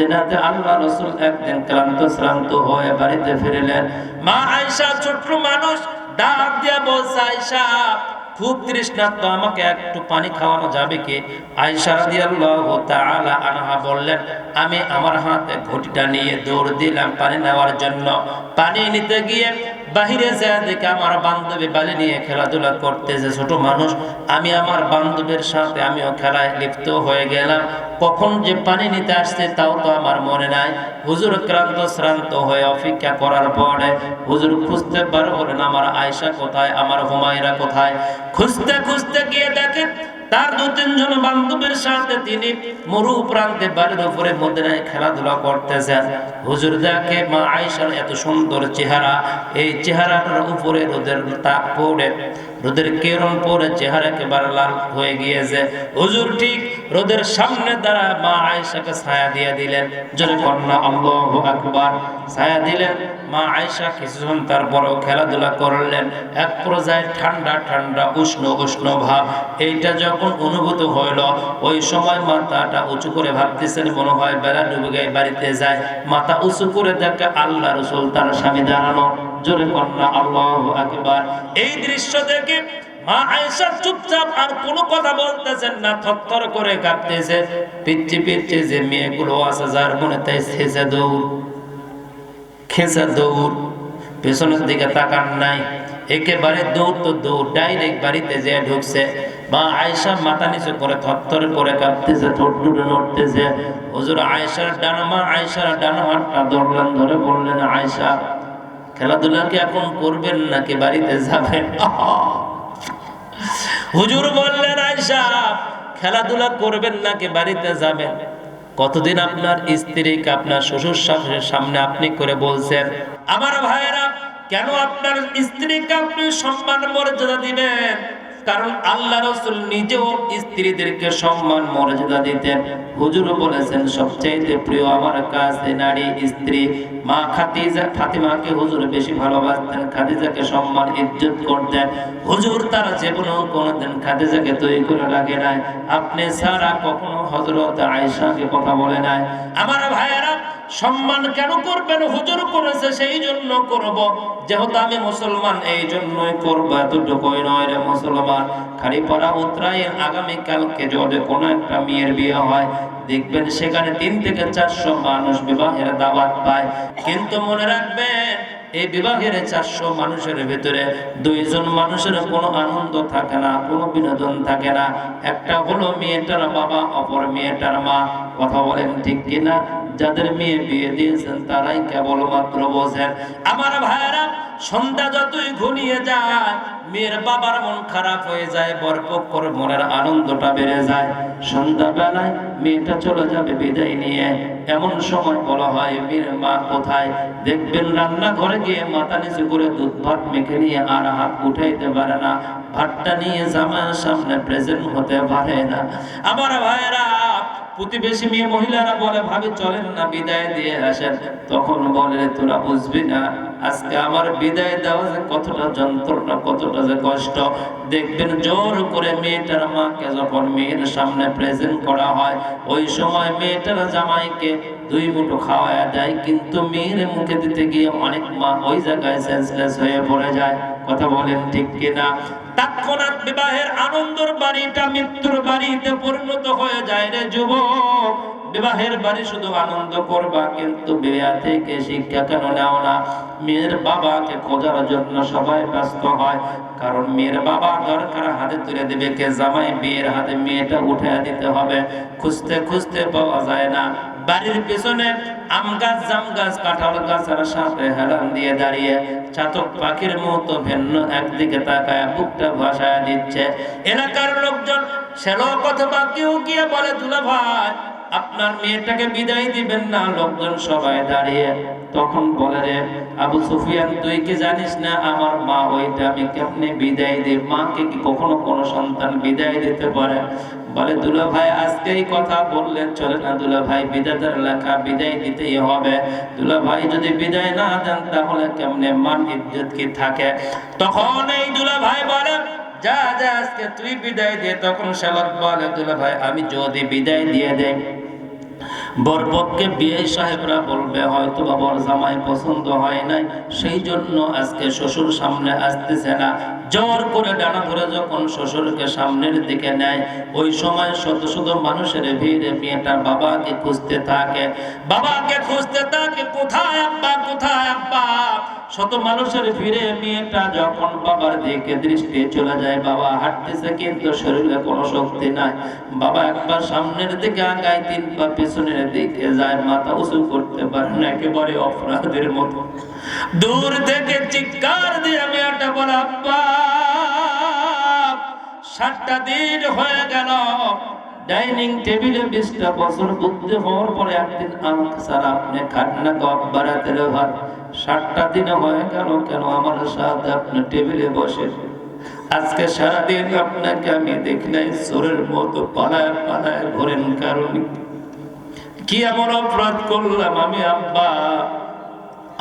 মদিনাতে আল্লাহ রসুল একদিন ক্লান্ত, শ্রান্ত হয়ে বাড়িতে ফিরলেন। মা আয়সা ছোট্ট মানুষ, ডাক দিয়া বলছে আয়সা খুব তৃষ্ণার্ত, আমাকে একটু পানি খাওয়ানো যাবে কি? আনহা বললেন, আমি আমার হাতে ঘটিটা নিয়ে দৌড় দিলাম পানি নেওয়ার জন্য। পানি নিতে গিয়ে বাহিরে যায় দেখে আমার বান্ধবী বালি নিয়ে খেলাধুলা করতে যে ছোট মানুষ। আমি আমার বান্ধবীর সাথে আমিও খেলায় লিপ্ত হয়ে গেলাম। কখন যে পানি নিতে আসছে তাও তো আমার মনে নাই। হুজুর ক্রান্ত শ্রান্ত হয়ে অপেক্ষা করার পরে হুজুর খুঁজতে বার হলেন, আমার আয়সা কোথায়? আমার হুমায়রা কোথায়? খুঁজতে খুঁজতে গিয়ে দেখে তার দু তিনজন বান্ধবের সাথে তিনি মরু প্রান্তে বাড়ির উপরে মদিনায় খেলাধুলা করতেছেন। হুজুর দেখে, মা আয়েশার এত সুন্দর চেহারা, এই চেহারাটার উপরে রোদের তাপ পড়ে। রোদের কিরণ পড়ে চেহারা একেবারে লাল হয়ে গিয়েছে। হুজুর ঠিক রোদের সামনে দ্বারা মা আয়েশাকে ছায়া দিয়ে দিলেন। জোরে কন্যা, আল্লাহু আকবার। ছায়া দিলেন। মা আয়েশা কিছুক্ষণ তারপরেও খেলাধুলা করলেন। এক পর্যায়ে ঠান্ডা ঠান্ডা, উষ্ণ উষ্ণ ভাব। এইটা যখন অনুভূত হইল, ওই সময় মাথাটা উঁচু করে ভাবতেছেন, মনে হয় বেলা ডুবে গিয়ে বাড়িতে যায়। মাথা উঁচু করে দেখে আল্লাহ রসুল তার স্বামী দাঁড়ানো। জোরে কন্যা, আল্লাহ আকবার। এই দৃশ্য দেখে মা আয়েশা চুপচাপ আর কোনো কথা বলতেছেন না, থরথর করে কাঁপতেছে পিচ্ছি পিচ্ছি যে মেয়েগুলো আছে, যার মনে তাই শেষে দৌড়, খেঁচা দৌড়, পেছনের দিকে তাকান নাই। একেবারে দৌড় তো দৌড়, ডাইরেক্ট বাড়িতে যে ঢুকছে। মা আয়সা মাথা নিচু করে থরথর করে কাঁপতেছে ঠোঁট টুটে নড়তেছে। হুজুর আয়সার ডানা, মা আয়সার ডানা, হাতটা ধরলেন ধরে বললেন আয়সা খেলাধুলা কি এখন করবেন নাকি বাড়িতে যাবেন? হুজুর বললেন আয়সা খেলাধুলা করবেন নাকি বাড়িতে যাবেন? কতদিন আপনার স্ত্রীকে আপনার শ্বশুর শাশুড়ির সামনে আপনি করে বলছেন, আমার ভাইয়েরা, কেন আপনার স্ত্রীকে আপনি সম্মান মর্যাদা দিবেন? কারণ আল্লাহ রসুল নিজেও স্ত্রীদেরকে সম্মান, মর্যাদা দিতেন। হুজুর বলেছেন, সবচাইতে প্রিয় আমার কাছে নারী, স্ত্রী, মা খাতিজা ফাতিমাকে হুজুর বেশি ভালোবাসতেন, খাদিজাকে সম্মান, ইজ্জত করতেন। হুজুর তার জীবনেও কোনোদিন খাদিজাকে তৈরি করে রাখে নাই। আপনি ছাড়া কখনো হজরত আয়েশাকে কথা বলে নাই। আমার ভাইয়েরা সম্মান কেন করবেন হুজুর করেছে, সেই জন্য করব। যেহেতু আমি মুসলমান, এই জন্যই করব। এতটুকুই নয় রে মুসলমান। খালি পড়া উত্তরায়ের আগামীকালকে যদি কোনো একটা মেয়ের বিয়ে হয়, দেখবেন সেখানে তিন থেকে চারশো মানুষ বিবাহের দাবাত পায়। কিন্তু মনে রাখবেন এই বিবাহের চারশো মানুষের ভেতরে দুইজন মানুষের কোনো আনন্দ থাকে না, কোনো বিনোদন থাকে না। একটা হলো মেয়েটার বাবা, অপর মেয়েটার মা। কথা বলেন ঠিক কিনা? যাদের মেয়ে বিয়ে দিয়েছেন, তারাই কেবলমাত্র বোঝেন। আমার ভাইয়েরা সন্ধ্যা যতই ঘনিয়ে যায়, মেয়ের বাবার মন খারাপ হয়ে যায় বরপক্ষর মনের আনন্দটা বেড়ে যায়। সন্ধ্যাবেলায় মেয়েটা চলে যাবে বিদায় নিয়ে। এমন সময় বলা হয়, মেয়ের মা কোথায়? দেখবেন রান্নাঘরে গিয়ে মাথা নিচু করে দুধ ভাত মেখে নিয়ে আর হাত উঠাইতে পারে না। ভাতটা নিয়ে জামার সামনে প্রেজেন্ট হতে পারে না। আমার ভাইয়েরা প্রতিবেশী মেয়ে মহিলারা বলে, ভাবে, চলেন না, বিদায় দিয়ে আসেন। তখন বলে, তোরা বুঝবি না, আজকে আমার বিদায় দেওয়া যে কতটা যন্ত্রণা, কতটা যে কষ্ট। দেখবেন জোর করে মেয়েটার মাকে যখন মেয়ের সামনে প্রেজেন্ট করা হয়, ওই সময় মেয়েটার জামাইকে দুই মুঠো খাওয়ায়া দেয়, কিন্তু মেয়ের মুখে দিতে গিয়ে অনেক মা ওই জায়গায় সেন্সলেস হয়ে পড়ে যায়। কথা বলেন ঠিক কিনা? তৎক্ষণাৎ বিবাহের আনন্দর বাড়িটা মৃত্যুর বাড়িতে পরিণত হয়ে যায় রে যুবক। বিবাহের বাড়ি শুধু আনন্দ করবা, কিন্তু বিয়া থেকে শিক্ষা কেন নেও না? মেয়ের বাবাকে খোঁজার জন্য সবাই ব্যস্ত হয়, কারণ মেয়ের বাবা দরকার হাতে তুলে দেবে, কে জামাই বিয়ের হাতে মেয়েটা উঠে দিতে হবে। খুঁজতে খুঁজতে পাওয়া যায় না। বাড়ির পেছনে আম গাছ, জাম গাছ, কাঁঠাল গাছের সাথে হেলান দিয়ে দাঁড়িয়ে চাতক পাখির মতো ভিন্ন একদিকে তাকায়, বুকটা ভাসায় দিচ্ছে। এলাকার লোকজন শ্যালক অথবা কেউ গিয়ে বলে, দুলা ভাই, আপনার মেয়েটাকে বিদায় দিবেন না। লোকজন সবাই দাঁড়িয়ে তখন বলে রে, আবু সুফিয়ান, তুই কি জানিস না আমার মা ওইটা আমি কেমনে বিদায় দিই? মাকে কি কখনো কোনো সন্তান বিদায় দিতে পারে? বলে দুলা ভাই আজকেই কথা বললেন, চলে না দুলা ভাই বিদাতার লেখা বিদায় দিতেই হবে। দুলা ভাই যদি বিদায় না দেন, তাহলে কেমনে মান ইজ্জত কি থাকে? তখন এই দুলা ভাই বলে, যা যা, আজকে তুই বিদায় দিয়ে তখন শালক বলে দুলা ভাই আমি যদি বিদায় দিয়ে দেই বরপক্ষে বিয়ে সাহেবরা বলবে, হয়তো বা জামাই পছন্দ হয় নাই। সেই জন্য আজকে শ্বশুর সামনে আসতেছে না। জোর করে ডানা ধরে যখন শ্বশুরকে সামনের দিকে নেয়, ওই সময় শত শত মানুষের ভিড়ে মেয়েটার বাবাকে খুঁজতে থাকে। বাবাকে খুঁজতে থাকে, কোথায় আব্বা? কোথায় আব্বা? শত মানুষের ফিরে মেয়েটা যখন বাবার দিকে দৃষ্টি চলে যায়, বাবা হাঁটতেছে কিন্তু শরীরে কোনো শক্তি নাই। বাবা একবার সামনের দিকে আগায় তিন পা পিছনের দিকে যায়, মাথা উঁচু করতে পারে না, একেবারে অপরাধের মতো। দূর থেকে চিৎকার দিয়ে মেয়েটা বলে সাতটা দিন হয়ে গেল ডাইনিং টেবিলে বিশটা বছর বুদ্ধি হওয়ার পরে একদিন আমাকে স্যার, আপনি খান না গপ বাড়াতে ভাত। সাতটা দিন হয়ে গেল কেন আমার সাথে আপনি টেবিলে বসে আজকে সারাদিন আপনাকে আমি দেখি নাই, চোরের মতো পালায় পালায় ঘোরেন কারণ। কি এমন অপরাধ করলাম আমি, আব্বা?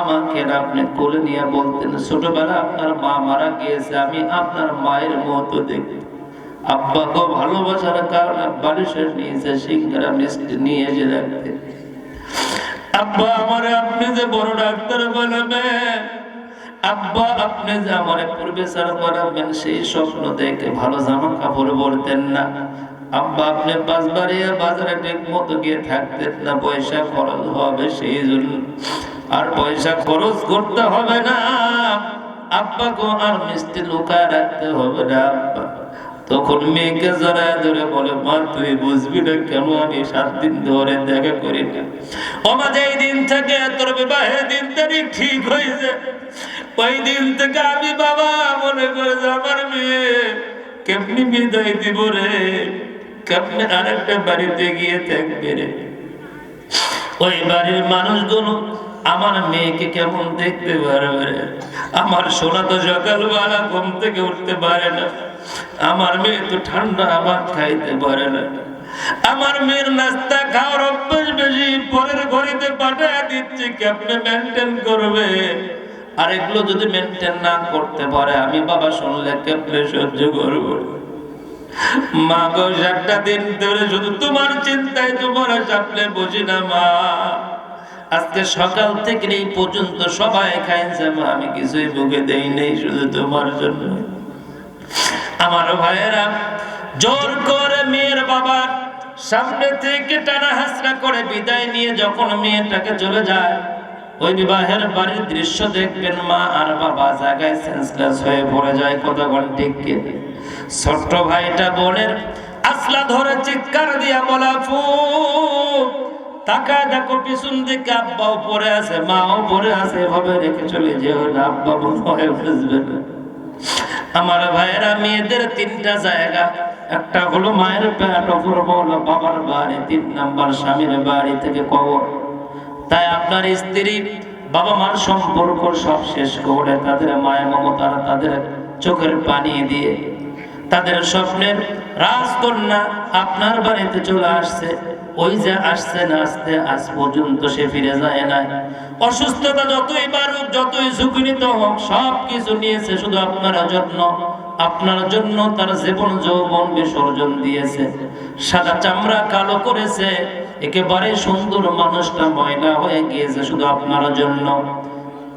আমাকে আপনি কোলে নিয়ে বলতেন ছোটবেলা আপনার মা মারা গিয়েছে, আমি আপনার মায়ের মতো দেখি আব্বাকে ভালোবাসার কারণে বালিশের নিচে সিংহারা মিষ্টি নিয়ে এসে রাখতে। আব্বা, আমার আপনি যে বড় ডাক্তার আব্বা, আপনি যে আমার প্রফেসর সেই স্বপ্ন দেখে ভালো জামা কাপড় না। আব্বা, আপনি বাসবাড়িয়া বাজারে ঠিক মতো গিয়ে থাকতেন না, পয়সা খরচ হবে সেই জন্য। আর পয়সা খরচ করতে হবে না। আব্বাকে আর মিষ্টি লুকায় রাখতে হবে না, আব্বা। তখন মেয়েকে জড়ায় ধরে বলে, মা, তুই বুঝবি না কেন আমি সাত দিন ধরে দেখা করি না? ওমা এই দিন থেকে তোর বিবাহের দিন তারিখ ঠিক হয়েছে, ওই দিন থেকে আমি বাবা মনে করে আমার মেয়ে কেমনি বিদায় দিব রে? কেমনি আরেকটা বাড়িতে গিয়ে থাকবে রে? ওই বাড়ির মানুষগুলো আমার মেয়েকে কেমন দেখতে পারবে আমার সোনা তো সকালবেলা ঘুম থেকে উঠতে পারে না। আমার মেয়ে তো ঠান্ডা আবার খাইতে পারে না। আমার মেয়ের নাস্তা খাওয়ার অভ্যাস বেশি, পরের ঘড়িতে পাঠায় দিচ্ছে, কেমনে মেনটেন করবে? আর এগুলো যদি মেনটেন না করতে পারে, আমি বাবা শুনলে কেমনে সহ্য করব? মা গো, সাতটা দিন ধরে শুধু তোমার চিন্তায় তোমার সামনে বসি না, মা। আজকে সকাল থেকে এই পর্যন্ত সবাই খাইছে আমি কিছুই মুখে দেই নেই, শুধু তোমার জন্য আমার ভাইয়েরা, জোর করে মেয়ের বাবার সামনে থেকে টানা হাসরা করে বিদায় নিয়ে যখন মেয়েটাকে চলে যায়, ওই বিবাহের বাড়ির দৃশ্য দেখবেন মা আর বাবা জায়গায় সেন্সলেস হয়ে পড়ে যায় কতক্ষণ ঠিক ছোট্ট ভাইটা বোনের আসলা ধরে চিৎকার দিয়া বলা ফু তাকায় দেখো পিছন দিকে আব্বাও পরে আছে, মাও পরে আছে, এভাবে রেখে চলে না, আব্বা বোন হয়ে বুঝবে না। আমার ভাইয়েরা, মেয়েদের তিনটা জায়গা। একটা হলো মায়ের পেট, অপর হলো বাবার বাড়ি। তিন নাম্বার স্বামীর বাড়ি থেকে কবর। তাই আপনার স্ত্রী, বাবা মার সম্পর্ক সব শেষ করে তাদের মায়া মমতার তাদের চোখের পানি দিয়ে তাদের স্বপ্নের রাজকন্যা আপনার বাড়িতে চলে আসছে। ওই যে আসছে না আসতে, আজ পর্যন্ত সে ফিরে যায় না অসুস্থতা যতই বাড়ুক, যতই ঝুঁকি নিতে হোক সব কিছু নিয়েছে শুধু আপনার জন্য। আপনার জন্য তার জীবন যৌবন বিসর্জন দিয়েছে। সাদা চামড়া কালো করেছে। একেবারে সুন্দর মানুষটা ময়লা হয়ে গিয়েছে শুধু আপনার জন্য।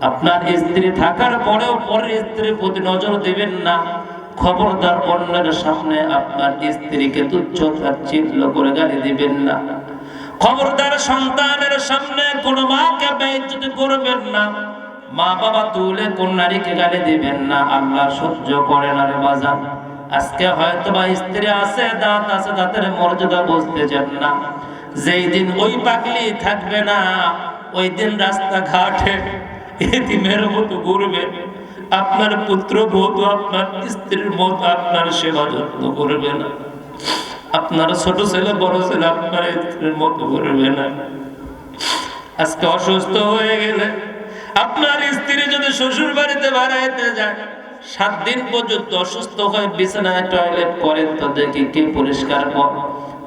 আপনার স্ত্রী থাকার পরেও পরের স্ত্রীর প্রতি নজর দিবেন না। খবরদার অন্যের সামনে আপনার স্ত্রীকে তুচ্ছ তাচ্ছিল্য করে গালি দিবেন না। খবরদার সন্তানের সামনে কোনো মাকে বেইজ্জত করবেন না। মা বাবা তুলে কোন নারীকে গালি দিবেন না। আল্লাহ সহ্য করে না রে বাজান। আজকে হয়তো বা স্ত্রী আছে, দাঁত আছে, দাঁতের মর্যাদা বুঝতে চান না। যেই দিন ওই পাগলি থাকবে না, ওই দিন রাস্তাঘাটে এতিমের মতো ঘুরবে। আপনার পুত্র বধূ আপনার স্ত্রীর মতো আপনার সেবা যত্ন করবে না। আপনার ছোট ছেলে, বড় ছেলে আপনার স্ত্রীর মতো করবে না। আজকে অসুস্থ হয়ে গেলে আপনার স্ত্রী যদি শ্বশুর বাড়িতে বাড়াইতে যায়, সাত দিন পর্যন্ত অসুস্থ হয়ে বিছানায় টয়লেট করেন তো দেখি কে পরিষ্কার কর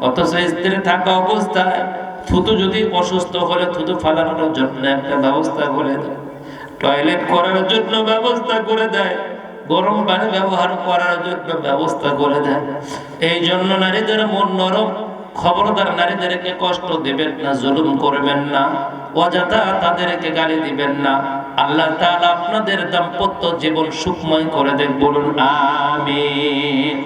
অথচ স্ত্রী থাকা অবস্থায় থুতু যদি অসুস্থ হলে থুতু ফালানোর জন্য একটা ব্যবস্থা করে দেয়। টয়লেট করার জন্য ব্যবস্থা করে দেয়, গরম পানি ব্যবহার করার জন্য ব্যবস্থা করে দেয়। এই জন্য নারীদের মন নরম, খবরদার নারীদেরকে কষ্ট দিবেন না, জুলুম করবেন না, অযথা তাদেরকে গালি দিবেন না। আল্লাহ তাআলা আপনাদের দাম্পত্য জীবন সুখময় করে দেন, বলুন, আমিন।